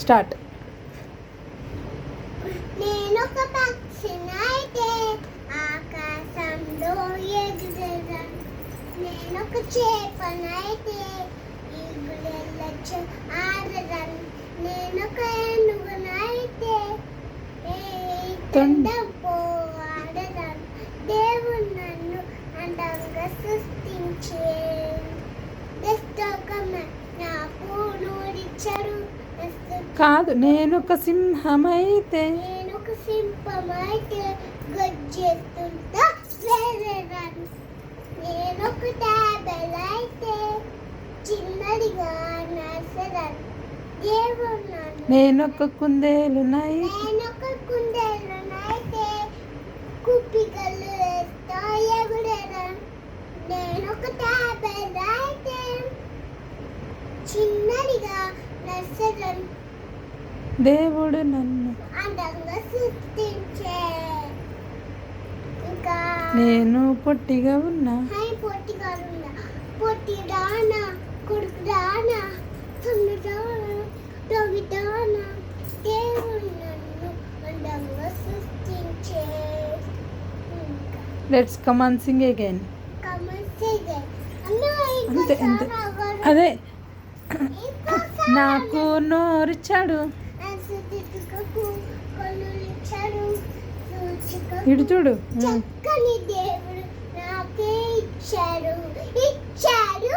Start. నేనొక పక్షినైతే ఆకాశంలో ఎగురేదాను నేనొక చేపనైతే ఈగులెళ్ళచ్చు ఆడదాను నేనొక ఏనుగునైతే ఏ తండం. పోవాడదాను దేవుడు నన్ను అందంగా సృష్టించే. దస్తోకమ నాకు నూరిచ్చాడు కాదు నేను ఒక సింహమైతే. నేను ఒక సింహమైతే వేరేదాన్ని. నేను ఒక టాబెల్ అయితే చిన్నదిగా నర్సదాన్ని. దేవుడు నేను ఒక కుందేలునై నేను ఒక కుందేలునైతే కుప్పికలు వేస్తా ఎగురేదాన్ని. నేను ఒక టాబెల్ అయితే చిన్నదిగా నర్సదాన్ని. దేవుడు నన్ను నేను పొట్టిగా ఉన్నా. లెట్స్ కమాన్ సింగ్ అగైన్ అంతే అంతే. అదే. నాకు నోరిచ్చాడు ఇటు చూడు. చక్కని దేవుడు నాకే ఇచ్చాడు. ఇచ్చాడు.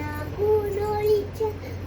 నాకు నోరిచ్చాడు